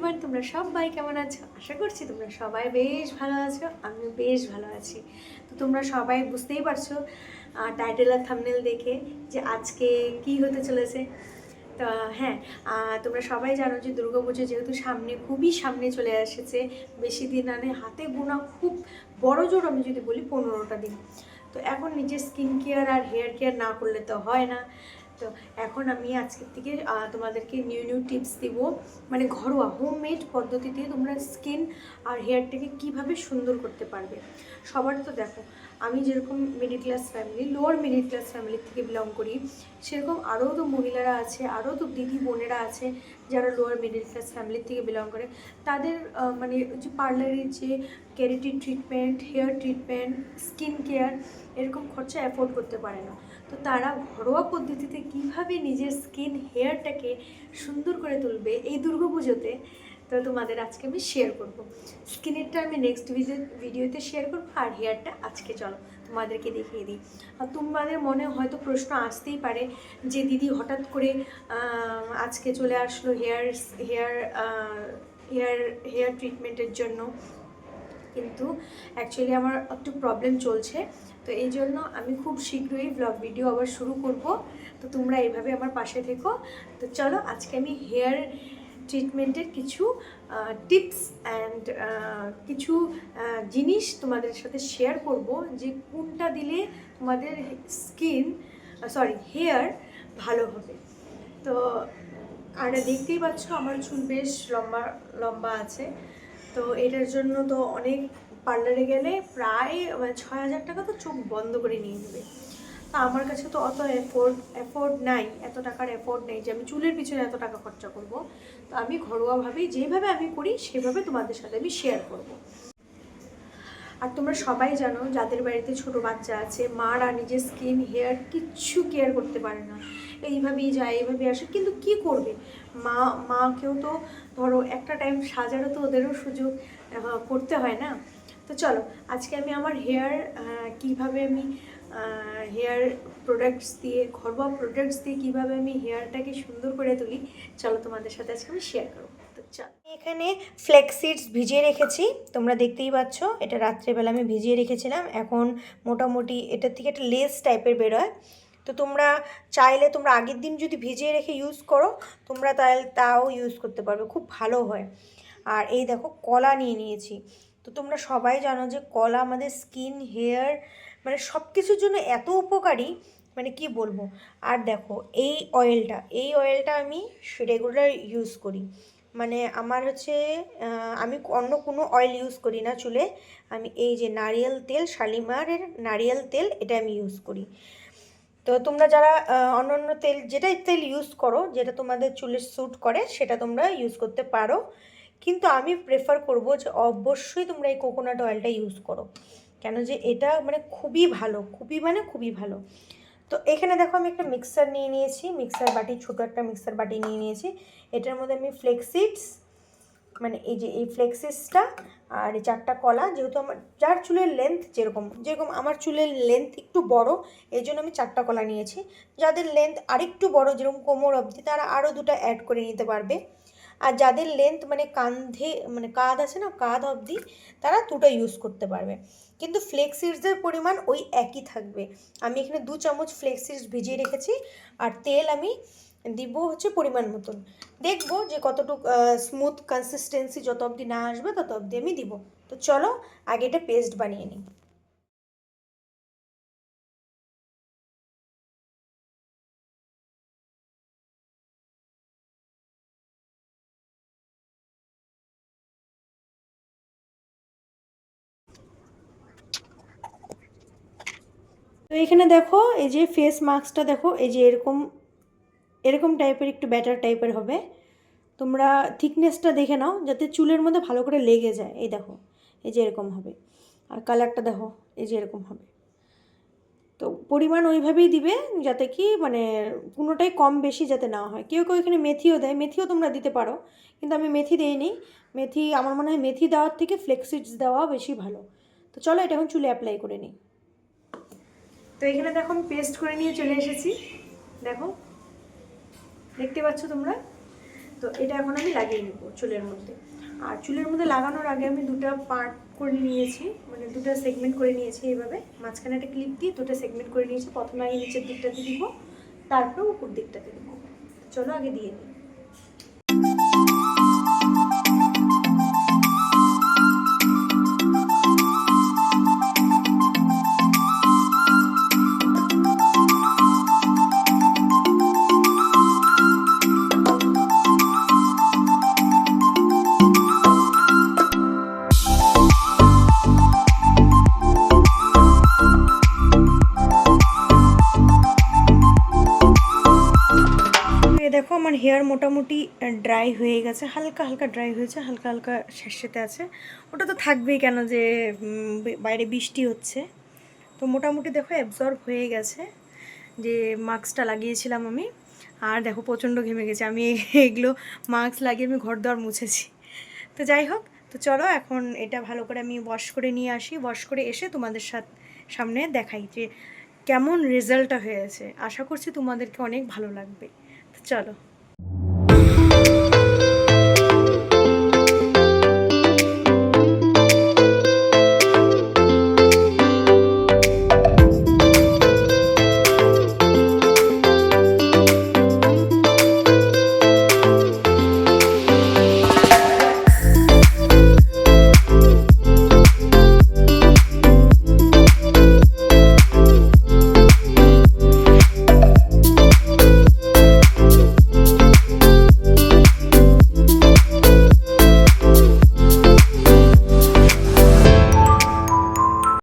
Everyone তোমরা সবাই কেমন আছো? আশা করছি তোমরা সবাই বেশ ভালো আছো আমি বেশ ভালো আছি। তো তোমরা সবাই বুঝতেই পারছ টাইটেল আর থামনেল দেখে যে আজকে কি হতে চলেছে। তো হ্যাঁ তোমরা সবাই জানো যে দুর্গাপুজো যেহেতু সামনে, খুবই সামনে চলে এসেছে। বেশি দিন আনে হাতে বোনা খুব বড় জোর আমি যদি বলি পনেরোটা দিন। তো এখন নিজের স্কিন কেয়ার আর হেয়ার কেয়ার না করলে তো হয় না। তো এখন আমি আজকের থেকে তোমাদেরকে নিউ নিউ টিপস দিব। মানে ঘরোয়া হোমমেড পদ্ধতিতে তোমরা স্কিন আর হেয়ারটাকে কীভাবে সুন্দর করতে পারবে। সবার তো দেখো আমি যেরকম middle class family lower middle class ফ্যামিলির থেকে বিলং করি, সেরকম আরও তো মহিলারা আছে, আরও তো দিদি বোনেরা আছে যারা লোয়ার মিডিল ক্লাস ফ্যামিলির থেকে বিলং করে। তাদের মানে যে পার্লারের যে keratin treatment hair treatment skin care এরকম খরচা অ্যাফোর্ড করতে পারে না। তো তারা ঘরোয়া পদ্ধতিতে কীভাবে নিজের স্কিন হেয়ারটাকে সুন্দর করে তুলবে এই দুর্গাপুজোতে তো তোমাদের আজকে আমি শেয়ার করব। স্কিনেরটা আমি নেক্সট ভিডিও ভিডিওতে শেয়ার করব আর হেয়ারটা আজকে চলো তোমাদেরকে দেখিয়ে দিই। আর তোমাদের মনে হয়তো প্রশ্ন আসতেই পারে যে দিদি হঠাৎ করে আজকে চলে আসলো হেয়ার হেয়ার হেয়ার হেয়ার ট্রিটমেন্টের জন্য। কিন্তু অ্যাকচুয়ালি আমার একটু প্রবলেম চলছে। তো এই জন্য আমি খুব শীঘ্রই ব্লগ ভিডিও আবার শুরু করব। তো তোমরা এইভাবে আমার পাশে থেকো। তো চলো আজকে আমি হেয়ার ট্রিটমেন্টের কিছু টিপস অ্যান্ড কিছু জিনিস তোমাদের সাথে শেয়ার করব যে কোনটা দিলে তোমাদের স্কিন সরি হেয়ার ভালো হবে। তো, আর দেখতেই পাচ্ছ আমার চুল বেশ লম্বা লম্বা আছে। তো এটার জন্য তো অনেক পার্লারে গেলে প্রায় ছয় হাজার টাকা তো চোখ বন্ধ করে নিয়ে নেবে। তা আমার কাছে তো অত অ্যাফোর্ড অ্যাফোর্ড নাই, এত টাকার অ্যাফোর্ড নেই যে আমি চুলের পিছনে এত টাকা খরচা করব। তো আমি ঘরোয়াভাবেই যেভাবে আমি করি, সেভাবে তোমাদের সাথে আমি শেয়ার করব। আর তোমরা সবাই জানো, যাদের বাড়িতে ছোট বাচ্চা আছে, মারা নিজের স্কিন হেয়ার কিচ্ছু কেয়ার করতে পারে না। এইভাবেই যায় এইভাবে আসে, কিন্তু কি করবে? মা, মাকেও তো ধরো একটা টাইম সাজারও তো ওদেরও সুযোগ করতে হয় না। তো চলো, আজকে আমি আমার হেয়ার কীভাবে আমি হেয়ার প্রোডাক্টস দিয়ে, ঘরোয়া প্রোডাক্টস দিয়ে কীভাবে আমি হেয়ারটাকে সুন্দর করে তুলি, চলো তোমাদের সাথে আজকে আমি শেয়ার করব। তো চলো। এখানে ফ্লেক্সিডস ভিজিয়ে রেখেছি, তোমরা দেখতেই পাচ্ছ, এটা রাত্রেবেলা আমি ভিজিয়ে রেখেছিলাম, এখন মোটামুটি এটার থেকে একটা লেস টাইপের বেরোয়। তো তোমরা চাইলে তোমরা আগের দিন যদি ভিজিয়ে রেখে ইউজ করো, তোমরা তাহলে তাও ইউজ করতে পারবে, খুব ভালো হয়। আর এই দেখো, কলা নিয়ে নিয়েছি। তো তোমরা সবাই জানো যে কলা আমাদের স্কিন হেয়ার মানে সব কিছুর জন্য এত উপকারী মানে কি বলব? আর দেখো, এই অয়েলটা এই অয়েলটা আমি রেগুলার ইউজ করি। মানে আমার হচ্ছে আমি অন্য কোনো অয়েল ইউজ করি না চুলে। আমি এই যে নারিয়েল তেল, শালিমারের নারিয়েল তেল, এটা আমি ইউজ করি। তো তোমরা যারা অন্য অন্য তেল যেটাই তেল ইউজ করো, যেটা তোমাদের চুলে স্যুট করে, সেটা তোমরা ইউজ করতে পারো। কিন্তু আমি প্রেফার করব যে অবশ্যই তোমরা এই কোকোনাট অয়েলটা ইউজ করো। কেন যে এটা মানে খুবই ভালো, খুবই মানে খুবই ভালো। তো এখানে দেখো আমি একটা মিক্সার নিয়ে নিয়েছি মিক্সার বাটি, ছোটো একটা মিক্সার বাটি নিয়ে নিয়েছি। এটার মধ্যে আমি ফ্লেক্সিডস মানে এই যে এই ফ্লেক্সিসটা আর চারটা কলা, যেহেতু আমার, যার চুলের লেন্থ যেরকম যেরকম আমার চুলের লেন্থ একটু বড় এই জন্য আমি চারটা কলা নিয়েছি। যাদের লেন্থ আরেকটু বড়, যেরকম কোমর অবধি, তারা আরও দুটো অ্যাড করে নিতে পারবে। আর যাদের লেন্থ মানে কাঁধে মানে কাঁধ আছে না, কাঁধ অবধি তারা দুটো ইউজ করতে পারবে। কিন্তু ফ্লেক্সিডসের পরিমাণ ওই একই থাকবে। আমি এখানে দু চামচ ফ্লেক্সিডস ভিজিয়ে রেখেছি, আর তেল আমি দিব হচ্ছে পরিমাণ মতন। দেখব যে কতটুকু স্মুথ কনসিস্টেন্সি যত অবধি না আসবে তত অবধি আমি দিব। তো চলো, আগে এটা পেস্ট বানিয়ে নিই। তো এখানে দেখো, এই যে ফেস মাস্কটা দেখো, এই যে এরকম এরকম টাইপের একটু ব্যাটার টাইপের হবে। তোমরা থিকনেসটা দেখে নাও, যাতে চুলের মধ্যে ভালো করে লেগে যায়। এই দেখো, এই যে এরকম হবে। আর কালারটা দেখো, এই যে এরকম হবে। তো পরিমাণ ওইভাবেই দিবে, যাতে কি মানে কোনোটাই কম বেশি যাতে না হয়। কেউ কেউ এখানে মেথিও দেয়, মেথিও তোমরা দিতে পারো। কিন্তু আমি মেথি দিইনি। মেথি, আমার মনে হয় মেথি দেওয়ার থেকে ফ্লেক্সিডস দেওয়া বেশি ভালো। তো চলো এটা এখন চুলে অ্যাপ্লাই করে নিই। তো এখানে দেখো আমি পেস্ট করে নিয়ে চলে এসেছি। দেখো, দেখতে পাচ্ছ তোমরা? তো এটা এখন আমি লাগিয়ে নেব চুলের মধ্যে। আর চুলের মধ্যে লাগানোর আগে আমি দুটো পার্ট করে নিয়েছি মানে দুটো সেগমেন্ট করে নিয়েছি এইভাবে মাঝখানে একটা ক্লিপ দিয়ে দুটো সেগমেন্ট করে নিয়েছি। প্রথমে আগে নিচের দিকটাতে দিব, তারপর উপর দিকটাতে দিব। চলো আগে দিয়ে নিই হেয়ার মোটামুটি ড্রাই হয়ে গেছে, হালকা হালকা ড্রাই হয়েছে, হালকা হালকা স্যাঁতস্যাঁতে আছে। ওটা তো থাকবেই কেন যে বাইরে বৃষ্টি হচ্ছে। তো মোটামুটি দেখো অ্যাবজর্ব হয়ে গেছে, যে মাস্কটা লাগিয়েছিলাম আমি। আর দেখো প্রচণ্ড ঘেমে গেছে, আমি এগুলো মাস্ক লাগিয়ে আমি ঘর দর মুছেছি। তো যাই হোক, তো চলো এখন এটা ভালো করে আমি ওয়াশ করে নিয়ে আসি। ওয়াশ করে এসে তোমাদের সাথে, সামনে দেখাই যে কেমন রেজাল্টটা হয়েছে। আশা করছি তোমাদেরকে অনেক ভালো লাগবে। তো চলো।